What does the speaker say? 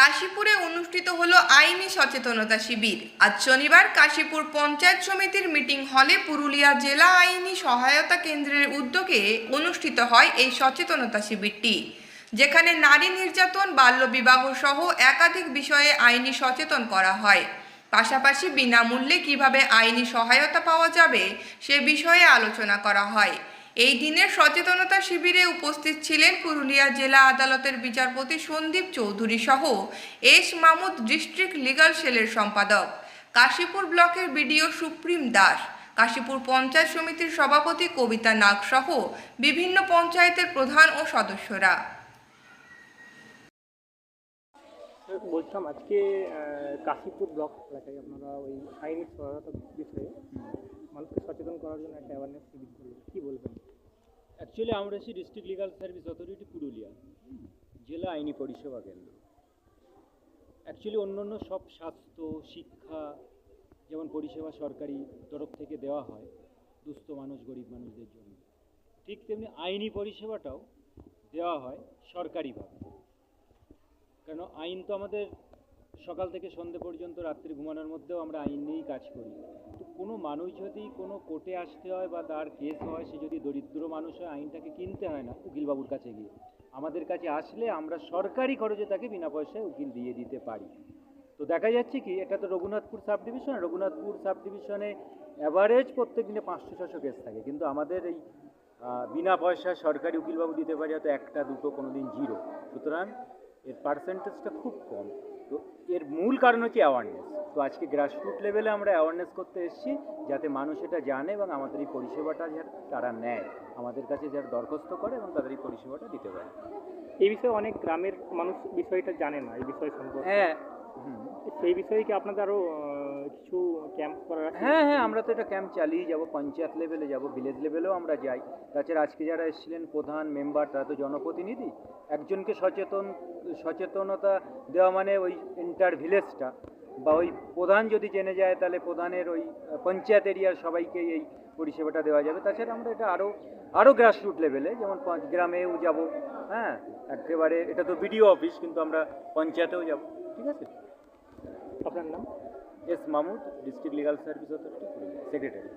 কাশীপুরে অনুষ্ঠিত হলো আইনি সচেতনতা শিবির। আজ শনিবার কাশীপুর পঞ্চায়েত সমিতির মিটিং হলে পুরুলিয়া জেলা আইনি সহায়তা কেন্দ্রের উদ্যোগে অনুষ্ঠিত হয় এই সচেতনতা শিবিরটি, যেখানে নারী নির্যাতন বাল্যবিবাহ সহ একাধিক বিষয়ে আইনি সচেতন করা হয়। পাশাপাশি বিনামূল্যে কীভাবে আইনি সহায়তা পাওয়া যাবে সে বিষয়ে আলোচনা করা হয়। এই দিনের সচেতনতা শিবিরে উপস্থিত ছিলেন পুরুলিয়া জেলা আদালতের বিচারপতি সন্দীপ চৌধুরী সহ এস মামুদ ডিস্ট্রিক্ট লিগাল সেলের সম্পাদক, কাশীপুর ব্লকের বিডিও সুপ্রিম দাস, কাশীপুর পঞ্চায়েত সমিতির সভাপতি কবিতা নাগ সহ বিভিন্ন পঞ্চায়েতের প্রধান ও সদস্যরা। বলছিলাম আজকে কাশীপুর ব্লক এলাকায় আপনারা ওই আইনি সহায়তা বিষয়ে মানুষকে সচেতন করার জন্য একটা অ্যাওয়ারনেস শিবির করলেন কী বলবেন? অ্যাকচুয়ালি আমরা আছি district legal service authority Purulia, জেলা আইনি পরিষেবা কেন্দ্র। অ্যাকচুয়ালি অন্য অন্য সব স্বাস্থ্য, শিক্ষা, যেমন পরিষেবা সরকারি তরফ থেকে দেওয়া হয়, দুস্থ মানুষ, গরিব মানুষদের জন্য। ঠিক তেমনি আইনি পরিষেবাটাও দেওয়া হয় সরকারিভাবে। কেন, আইন তো আমাদের সকাল থেকে সন্ধে পর্যন্ত রাত্রি ঘুমানোর মধ্যেও আমরা আইন নিয়েই কাজ করি। তো কোনো মানুষ যদি কোনো কোর্টে আসতে হয় বা তার কেস হয়, সে যদি দরিদ্র মানুষ হয়, আইনটাকে কিনতে হয় না উকিলবাবুর কাছে গিয়ে। আমাদের কাছে আসলে আমরা সরকারি খরচে তাকে বিনা পয়সায় উকিল দিয়ে দিতে পারি। তো দেখা যাচ্ছে কি, এটা তো Raghunathpur sub division Raghunathpur sub ডিভিশনে অ্যাভারেজ প্রত্যেক দিনে পাঁচশো, ছশো কেস থাকে। কিন্তু আমাদের এই বিনা পয়সা সরকারি উকিলবাবু দিতে পারে হয়তো একটা, দুটো কোনো দিন জিরো। সুতরাং এর পার্সেন্টেজটা খুব কম। তো এর মূল কারণ হচ্ছে অ্যাওয়ারনেস তো আজকে গ্রাসরুট লেভেলে আমরা অ্যাওয়ারনেস করতে এসেছি যাতে মানুষ এটা জানে এবং আমাদের এই পরিষেবাটা যার তারা নেয়। আমাদের কাছে যারা দরখাস্ত করে এবং তাদের এই পরিষেবাটা দিতে পারে। এই বিষয়ে অনেক গ্রামের মানুষ বিষয়টা জানে না এই বিষয়ে সম্পর্কে। হ্যাঁ। হুম সেই বিষয়ে কি আপনাদের আরও কিছু ক্যাম্প হ্যাঁ হ্যাঁ আমরা তো এটা ক্যাম্প চালিয়ে যাব পঞ্চায়েত লেভেলে যাব ভিলেজ লেভেলেও আমরা যাই। তাছাড়া আজকে যারা এসেছিলেন প্রধান মেম্বার তারা তো জনপ্রতিনিধি। একজনকে সচেতন সচেতনতা দেওয়া মানে ওই এন্টার ভিলেজটা বা ওই প্রধান যদি জেনে যায় তাহলে প্রধানের ওই পঞ্চায়েত এরিয়ার সবাইকে এই পরিষেবাটা দেওয়া যাবে। তাছাড়া আমরা এটা আরও আরও গ্রাসরুট লেভেলে যেমন পাঁচ গ্রামেও যাব হ্যাঁ? একেবারে এটা তো বিডিও অফিস কিন্তু আমরা পঞ্চায়েতেও যাব। ঠিক আছে? আপনার নাম? S Mamud district legal service authority secretary.